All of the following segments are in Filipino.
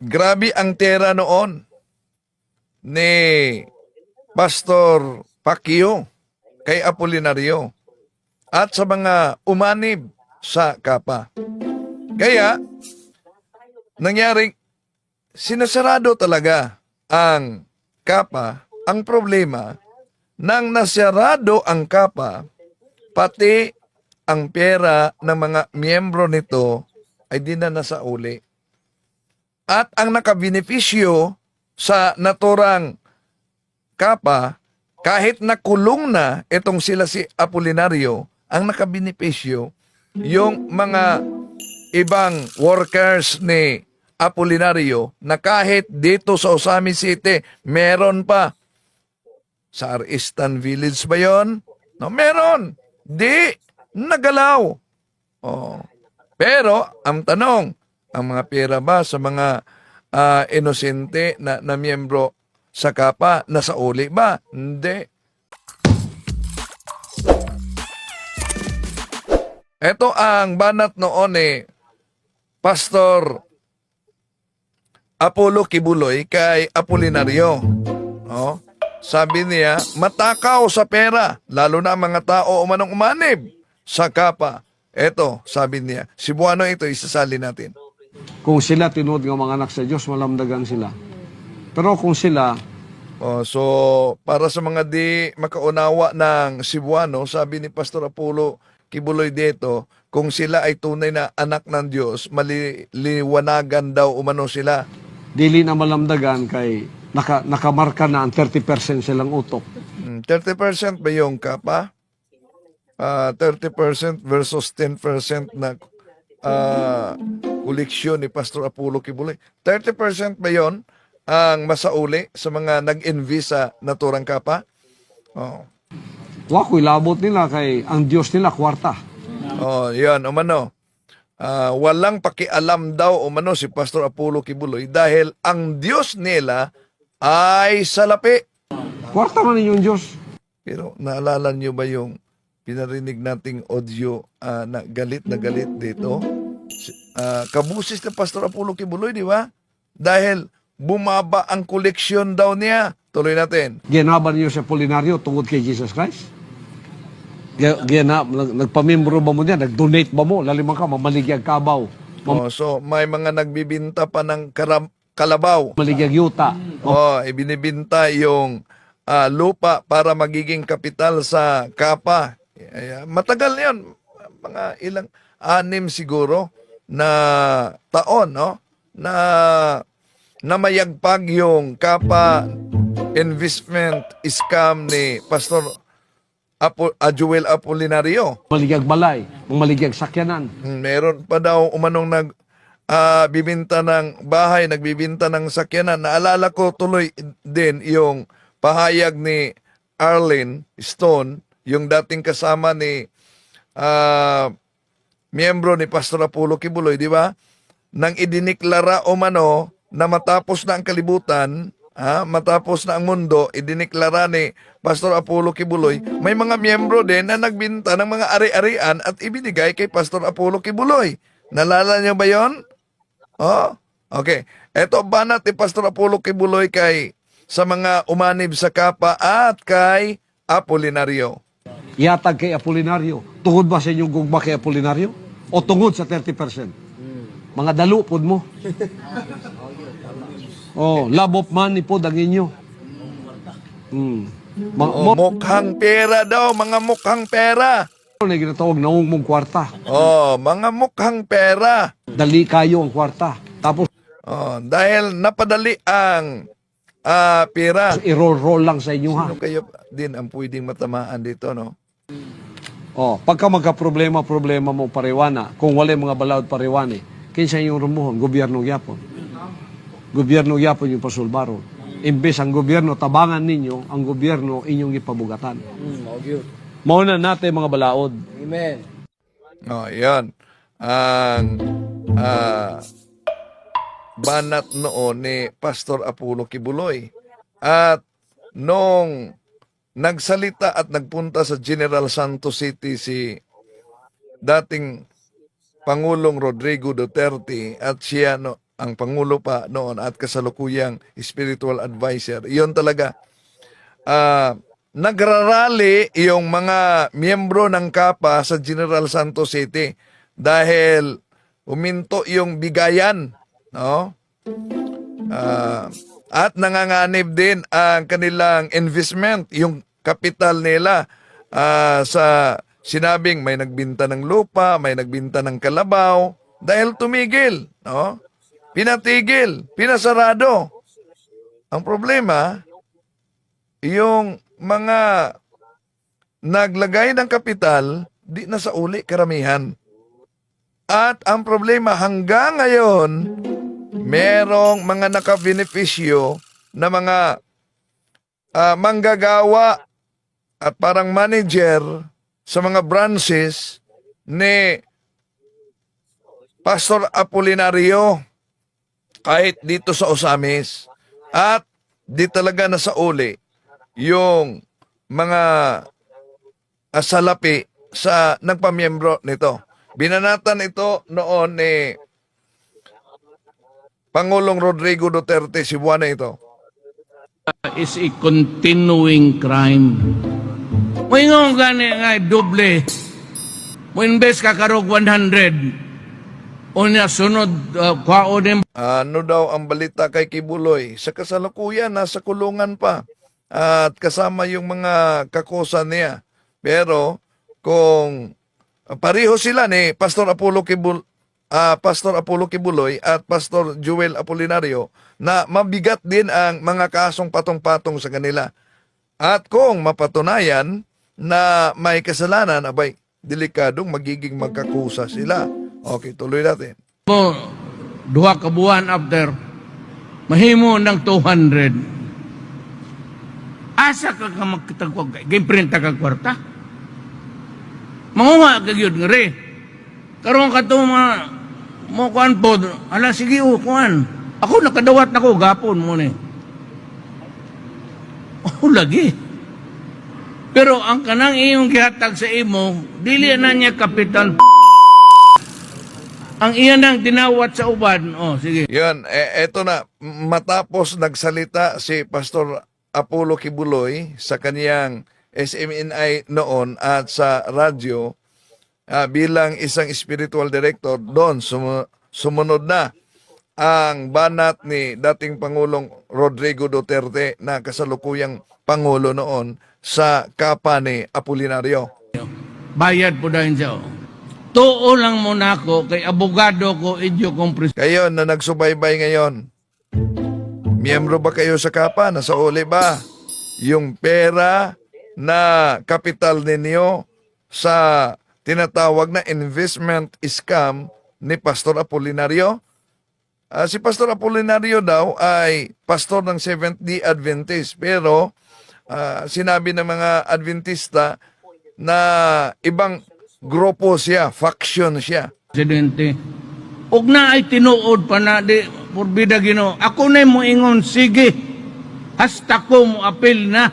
grabe ang tera noon ni Pastor Pacquiao kay Apolinario at sa mga umanib sa kapa. Kaya, nangyaring sinasarado talaga ang kapa. Ang problema, nang nasarado ang kapa, pati ang pera ng mga miyembro nito ay di na nasauli. At ang nakabenepisyo sa naturang kapa, kahit nakulong na itong sila si Apolinario, ang nakabenepisyo, yung mga ibang workers ni Apolinario na kahit dito sa Osami City, meron pa. Sa Aristan Village ba yon? No, meron. Di, nagalaw. Oh. Pero, ang tanong, ang mga pera ba sa mga ah, inosente na, na miyembro sa kapa, nasa uli ba? Hindi. Ito ang banat noon eh, Pastor Apollo Kibuloy kay Apolinario. Oh, sabi niya, matakaw sa pera, lalo na mga tao umanong umanib sa kapa. Ito, sabi niya, si Buano ito, isasali natin. Kung sila tinuod nga mga anak sa Diyos, malamdagan sila. Pero kung sila, Oh, so, para sa mga di makaunawa ng Cebuano, sabi ni Pastor Apollo Kibuloy dito, kung sila ay tunay na anak ng Diyos, maliliwanagan daw umano sila. dili na malamdagan kay naka, nakamarka na ang 30% silang utok. Hmm, 30% ba yung kapa? Ah, 30% versus 10% na ah, koleksyon ni Pastor Apollo Kibuloy. 30% ba yon ang masauli sa mga nag-invest sa naturang kapa? Oh. Wa ko'y labot nila kay ang Diyos nila kwarta. Oh, yan, umano. Ah, walang pakialam daw umano si Pastor Apollo Kibuloy dahil ang Diyos nila ay salapi. Kwarta man ninyong Diyos. Pero naalala niyo ba yung pinarinig nating audio ah, na galit na galit dito? Ah, kabusis na Pastor Apollo Kibuloy, di ba? Dahil bumaba ang koleksyon daw niya. Tuloy natin. Ginaban niyo sa Polinaryo tungod kay Jesus Christ. Gi- Gina, nag, nagpamimbro ba mo niya? Nag-donate ba mo? Lalimang ka, mamaligyag kabaw. Oh, so may mga nagbibinta pa ng karam- kalabaw. Mamaligyag yuta. Oh, ibinibinta yung ah, lupa para magiging kapital sa kapa. Ay, matagal 'yon. Mga ilang anim siguro na taon, no? Na namayagpag yung kapa investment scam ni Pastor Apo, ah, Joel Apolinario. Mamaligyag balay. Mamaligyag sakyanan. Hmm, Meron pa daw umanong nag ah, bibinta ng bahay, nagbibinta ng sakyanan. Naalala ko tuloy din yung pahayag ni Arlene Stone, yung dating kasama ni ah, miyembro ni Pastor Apollo Kibuloy, di ba? Nang idiniklara umano na matapos na ang kalibutan, ha, matapos na ang mundo, idiniklara ni Pastor Apollo Kibuloy, may mga miyembro din na nagbinta ng mga ari-arian at ibinigay kay Pastor Apollo Kibuloy. Nalala niyo ba yon? Oh, okay. Ito banat ni Pastor Apollo Kibuloy kay sa mga umanib sa kapa at kay Apolinario. Yatag kay Apolinario. Tungod ba sa inyong gugma kay Apolinario? O tungod sa 30%? Mga dalo pod mo. oh, labop man ni pod ang inyo. Hmm. Ma- Oh, mo mukhang pera daw, mga mukhang pera. na ginatawag na mong kwarta. Oh, mga mukhang pera. Dali kayo ang kwarta. Tapos Oh, dahil napadali ang ah, pera. i-roll-roll lang sa inyo ha. Ano kayo din ang pwedeng matamaan dito, no? Oh, pagka magka-problema, problema mo pariwana, kung wala mga balawd pariwani, kinsa yung rumuhon, gobyerno gyapon. Gobyerno gyapon yung pasulbaron. Imbes ang gobyerno tabangan ninyo, ang gobyerno inyong ipabugatan. Mao na natin mga balaod. Oh, yan. Ang ah, banat noon ni Pastor Apollo Kibuloy. At nung nagsalita at nagpunta sa General Santos City si dating Pangulong Rodrigo Duterte at siya no, ang Pangulo pa noon at kasalukuyang spiritual advisor. Iyon talaga. Ah, nagrarally yung mga miyembro ng KAPA sa General Santos City dahil uminto yung bigayan, no? Ah, at nanganganib din ang kanilang investment, yung kapital nila ah, sa sinabing may nagbinta ng lupa, may nagbinta ng kalabaw dahil tumigil, no? Pinatigil, pinasarado. Ang problema, yung mga naglagay ng kapital, di na sa uli karamihan. At ang problema hanggang ngayon, merong mga nakabenepisyo na mga ah, manggagawa at parang manager sa mga branches ni Pastor Apolinario kahit dito sa Osamis at di talaga na sa uli yung mga asalapi sa nagpamiyembro nito. Binanatan ito noon ni Pangulong Rodrigo Duterte Cebuana ito. is a continuing crime. Moingon gani nga doble. Mo invest ka karog 100. O niya sunod uh, kwao din Ano daw ang balita kay Kibuloy? Sa kasalukuyan, nasa kulungan pa. At kasama yung mga kakosa niya. Pero kung pareho sila ni Pastor Apollo Kibul ah, Pastor Apollo Kibuloy at Pastor Joel Apolinario na mabigat din ang mga kasong patong-patong sa kanila. At kung mapatunayan na may kasalanan, abay, delikadong magiging magkakusa sila. Okay, tuloy natin. mo duha ka buwan after mahimo ng 200. Asa ka ka magkatagwag kay giprint ka kwarta. Mangunga ka gyud nga re. Karon ka to mga mo kuan po, ala sige o kuan. Ako nakadawat nako gapon mo ni. Oh, lagi. Pero ang kanang iyong gihatag sa imo, dili na niya kapital ang iyan ang tinawat sa uban. Oh, sige. Yan, eh, eto na, matapos nagsalita si Pastor Apollo Kibuloy sa kaniyang SMNI noon at sa radyo ah, bilang isang spiritual director, doon sumu- sumunod na ang banat ni dating Pangulong Rodrigo Duterte na kasalukuyang Pangulo noon sa kapa ni Apolinario. Bayad po dahil siya. oh. Tuo lang mo na ako kay abogado ko idyo kong pres- Kayo na nagsubaybay ngayon, miyembro ba kayo sa kapa? Nasa uli ba? Yung pera na kapital ninyo sa tinatawag na investment scam ni Pastor Apolinario? Ah, si Pastor Apolinario daw ay pastor ng Seventh-day Adventist pero ah, sinabi ng mga Adventista na ibang grupo siya, faction siya. presidente. Ug na ay tinuod pa na di purbida Ginoo. Ako na mo ingon sige. Hasta ko mo apil na.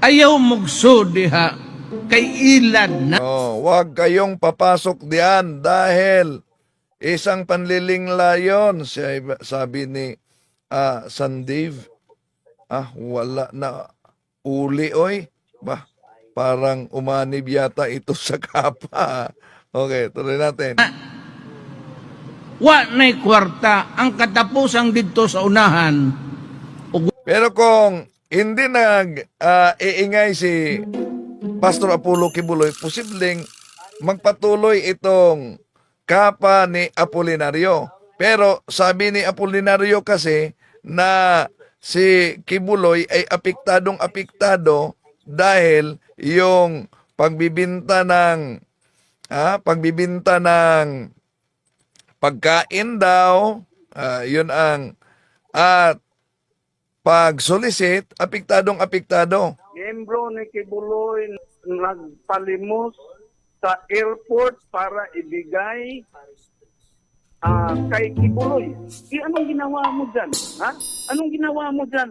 Ayaw mugsud diha kay ilad na. Oh, wag kayong papasok diyan dahil isang panlilingla yon, sabi ni ah, Sandiv. Ah, wala na uli oy. Ba, parang umanib yata ito sa kapa. Okay, tuloy natin. Wa na'y kwarta ang katapusang dito sa unahan. Ug Pero kung hindi nag ah, iingay si Pastor Apollo Kibuloy, posibleng magpatuloy itong kapa ni Apolinario. Pero sabi ni Apolinario kasi na si Kibuloy ay apektadong apektado dahil yung pagbibinta ng ah, pagbibinta ng pagkain daw, ah, yun ang at pag-solicit, apektadong apektado. Miyembro ni Kibuloy nagpalimos sa airport para ibigay ah, kay Kibuloy. Di anong ginawa mo dyan? Ha? Anong ginawa mo dyan?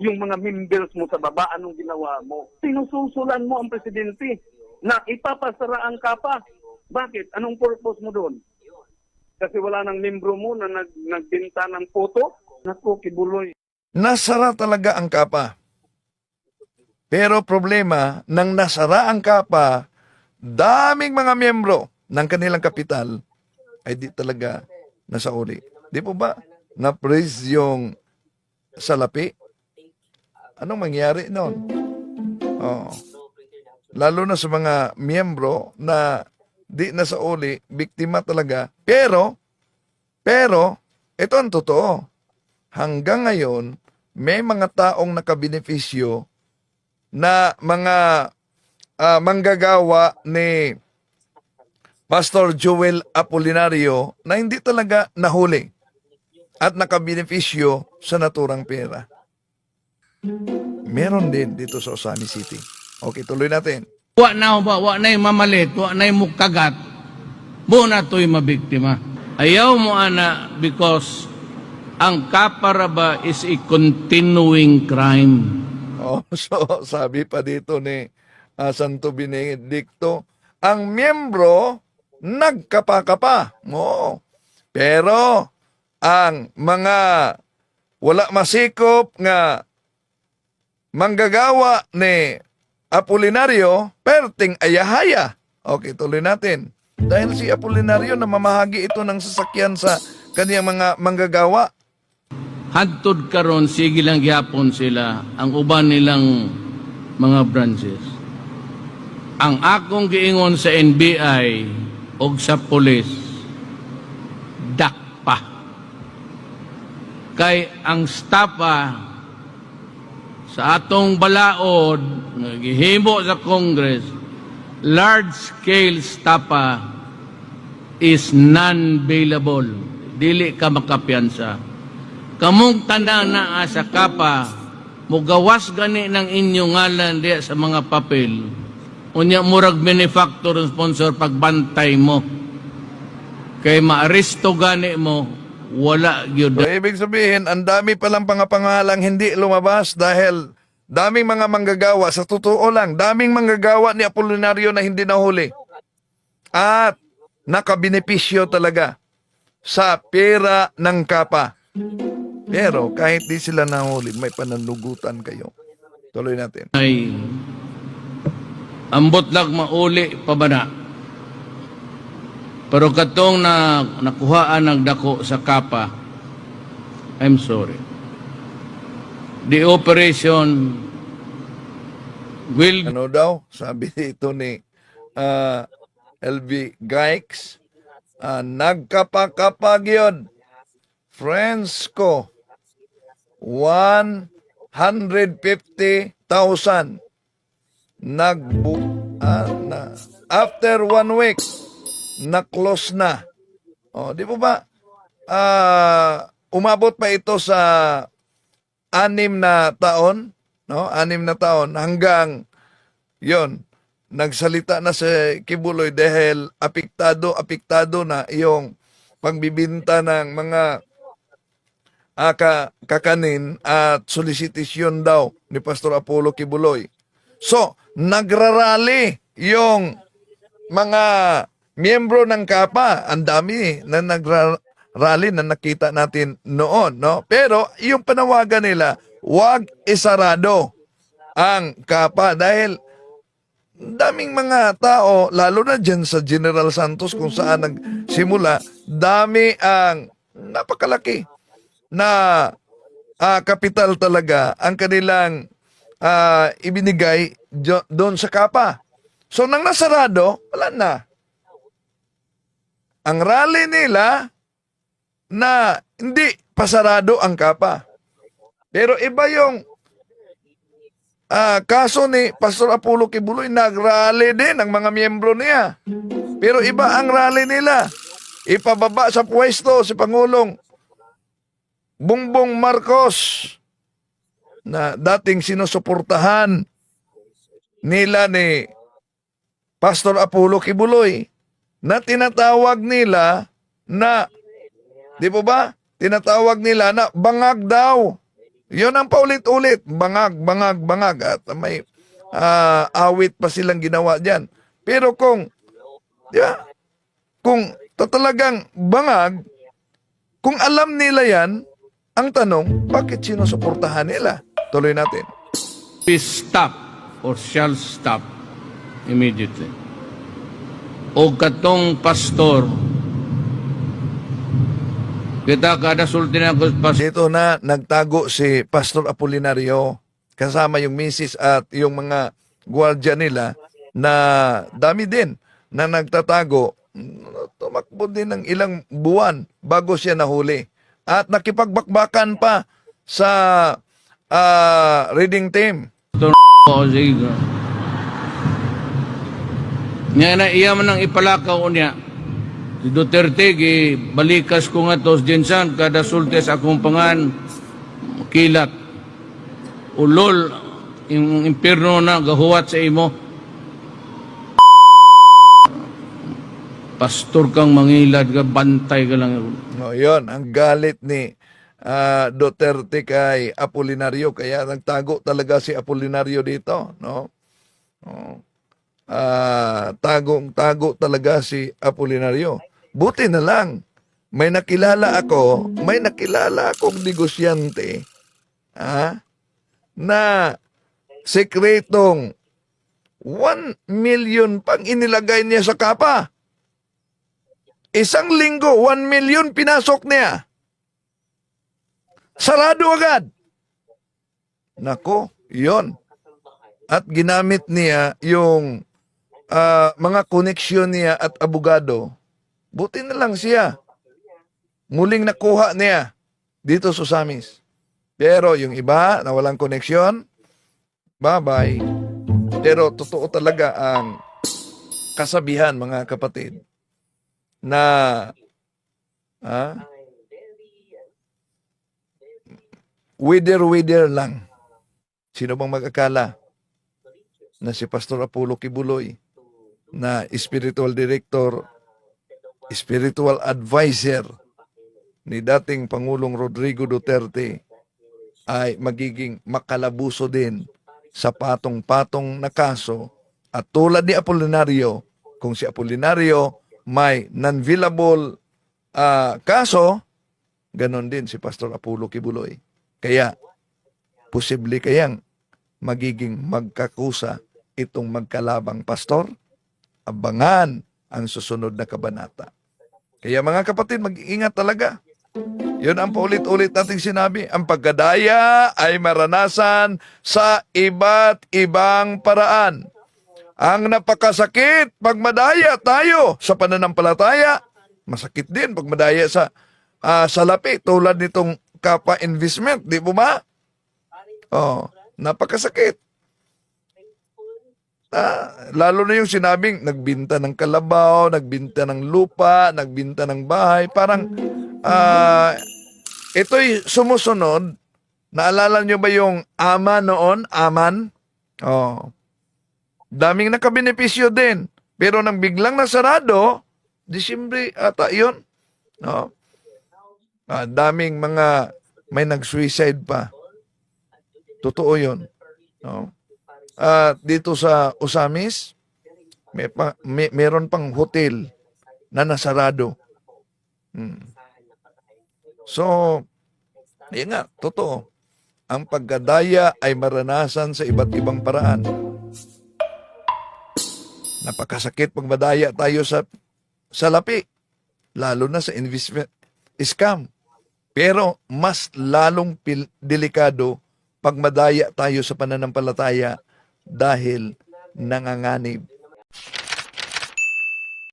Yung mga members mo sa baba, anong ginawa mo? Sinususulan mo ang presidente na ipapasara ang kapa. Bakit? Anong purpose mo doon? kasi wala nang membro mo na nag, nagbinta ng photo. Naku, kibuloy. Nasara talaga ang kapa. Pero problema, nang nasara ang kapa, daming mga miyembro ng kanilang kapital ay di talaga nasauli. Di po ba? Na-praise yung salapi? Anong mangyari noon? Oh. Lalo na sa mga miyembro na di nasauli, biktima talaga. Pero, pero, ito ang totoo. Hanggang ngayon, may mga taong nakabenepisyo na mga ah, manggagawa ni Pastor Joel Apolinario na hindi talaga nahuli at nakabenepisyo sa naturang pera. Meron din dito sa Osami City. Okay, tuloy natin. Wa na ba, wa na mamalit, wa na mukagat. Mo na to'y mabiktima. Ayaw mo ana because ang kaparaba is a continuing crime. Oh, so sabi pa dito ni ah, Santo Benedicto, ang miyembro nagkapakapa. Oo. Pero ang mga wala masikop nga manggagawa ni Apolinario, perting ayahaya. Okay, tuloy natin. Dahil si Apolinario namamahagi ito ng sasakyan sa kaniyang mga manggagawa. Hantod karon sige lang gyapon sila ang uban nilang mga branches. Ang akong giingon sa NBI o sa pulis, dakpa. Kay ang stapa sa atong balaod gihimo sa Congress, large scale stapa is non-bailable. Dili ka makapiyansa. Kamong tanan na sa kapa, mugawas gani ng inyong ngalan diya sa mga papel. Unya murag benefactor sponsor pagbantay mo. Kay maaresto gani mo, wala gyud. So, ibig sabihin, ang dami palang pangapangalang hindi lumabas dahil daming mga manggagawa. Sa totoo lang, daming manggagawa ni Apolinario na hindi nahuli. At nakabenepisyo talaga sa pera ng kapa. Pero kahit di sila nahuli, may pananagutan kayo. Tuloy natin. ay ambot lang mauli pa ba na? Pero katong na nakuhaan ng dako sa kapa, I'm sorry. The operation will Ano daw? Sabi dito ni ah, LV Gikes, ah, nagkapakapag yun. Friends ko, 150,000 nagbu ah, na after one week na close na. Oh, di po ba? Ah, umabot pa ito sa anim na taon, no? Anim na taon hanggang 'yon. Nagsalita na si Kibuloy dahil apektado, apektado na yung pagbibinta ng mga ka- kakanin at solicitation daw ni Pastor Apollo Kibuloy. So, nagrarally yung mga miyembro ng KAPA. Ang dami na nagrarally na nakita natin noon. No? Pero yung panawagan nila, wag isarado ang KAPA dahil daming mga tao, lalo na dyan sa General Santos kung saan nagsimula, dami ang napakalaki na ah, kapital talaga ang kanilang ah, ibinigay doon sa kapa. So nang nasarado, wala na. Ang rally nila na hindi pasarado ang kapa. Pero iba yung ah, kaso ni Pastor Apollo Kibuloy, nag-rally din ang mga miyembro niya. Pero iba ang rally nila. Ipababa sa pwesto si Pangulong Bongbong Marcos na dating sinusuportahan nila ni Pastor Apollo Kibuloy na tinatawag nila na di po ba? Tinatawag nila na bangag daw. Yun ang paulit-ulit. Bangag, bangag, bangag. At may ah, awit pa silang ginawa dyan. Pero kung, di ba? Kung ta- talagang bangag, kung alam nila yan, ang tanong, bakit sinusuportahan nila? Tuloy natin. be stop or shall stop immediately. O katong pastor, kita kada sulti na pastor, Dito na nagtago si Pastor Apolinario kasama yung misis at yung mga gwardiya nila na dami din na nagtatago. Tumakbo din ng ilang buwan bago siya nahuli. At nakipagbakbakan pa sa ah, reading team. o sige. Nga na iya man ang ipalakaw niya. Si Duterte, gi, balikas ko nga tos dinsan, kada sulti sa akong pangan, kilat. Ulol, yung impirno na gahuwat sa imo. Pastor kang mangilad ka, bantay ka lang. No, yon ang galit ni ah, Duterte kay Apolinario kaya nagtago talaga si Apolinario dito, no? Oh. Ah, tagong tago talaga si Apolinario. Buti na lang may nakilala ako, may nakilala akong negosyante ah, na sekretong 1 million pang inilagay niya sa kapa. Isang linggo, 1 million pinasok niya. Sarado agad. Nako, yon. At ginamit niya yung ah, mga koneksyon niya at abogado. Buti na lang siya. Muling nakuha niya dito sa Samis. Pero yung iba na walang koneksyon, bye-bye. Pero totoo talaga ang kasabihan mga kapatid na ah, wither-wither lang. Sino bang mag-akala na si Pastor Apollo Kibuloy na spiritual director, spiritual advisor ni dating Pangulong Rodrigo Duterte ay magiging makalabuso din sa patong-patong na kaso at tulad ni Apolinario, kung si Apolinario may non-villable ah, kaso, ganon din si Pastor Apollo Kibuloy. Kaya, posible kayang magiging magkakusa itong magkalabang pastor? Abangan ang susunod na kabanata. Kaya mga kapatid, mag-iingat talaga. Yun ang paulit-ulit nating sinabi. Ang pagkadaya ay maranasan sa iba't ibang paraan. Ang napakasakit pag madaya tayo sa pananampalataya, masakit din pag madaya sa ah, salapi tulad nitong kapa investment, di mo ba? Oh, napakasakit. Ah, lalo na yung sinabing nagbinta ng kalabaw, nagbinta ng lupa, nagbinta ng bahay, parang ah ito'y sumusunod. Naalala nyo ba yung ama noon, aman? Oh. Daming nakabenepisyo din. Pero nang biglang nasarado, Disyembre ata yun. No? Ah, daming mga may nag-suicide pa. Totoo yun. No? At dito sa Usamis, may, pa, may meron pang hotel na nasarado. Hmm. So, yun nga, totoo. Ang pagkadaya ay maranasan sa iba't ibang paraan. Napakasakit pag madaya tayo sa salapi, lalo na sa investment scam. Pero mas lalong pil- delikado pag madaya tayo sa pananampalataya dahil nanganganib.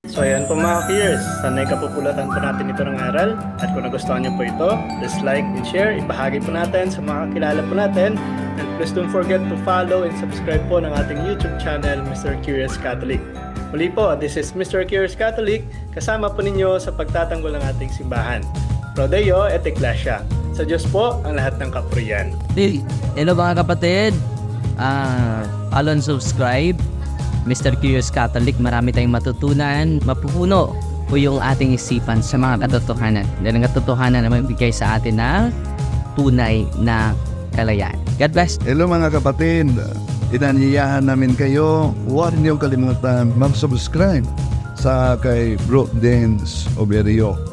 So ayan po mga peers, sanay kapupulatan po natin ito ng aral at kung nagustuhan niyo po ito, please like and share, ibahagi po natin sa mga kakilala po natin and please don't forget to follow and subscribe po ng ating YouTube channel, Mr. Curious Catholic. Muli po, this is Mr. Curious Catholic, kasama po ninyo sa pagtatanggol ng ating simbahan. Pro Deo et Ecclesia. Sa Diyos po ang lahat ng kapurian. Hey, hello mga kapatid. Ah, follow and subscribe. Mr. Curious Catholic, marami tayong matutunan. Mapupuno po yung ating isipan sa mga katotohanan. Dahil ang katotohanan na magbigay sa atin ng tunay na kalayaan. God bless. Hello mga kapatid, inanyayahan namin kayo, huwag niyong kalimutan mag-subscribe sa kay Bro Dens Oberio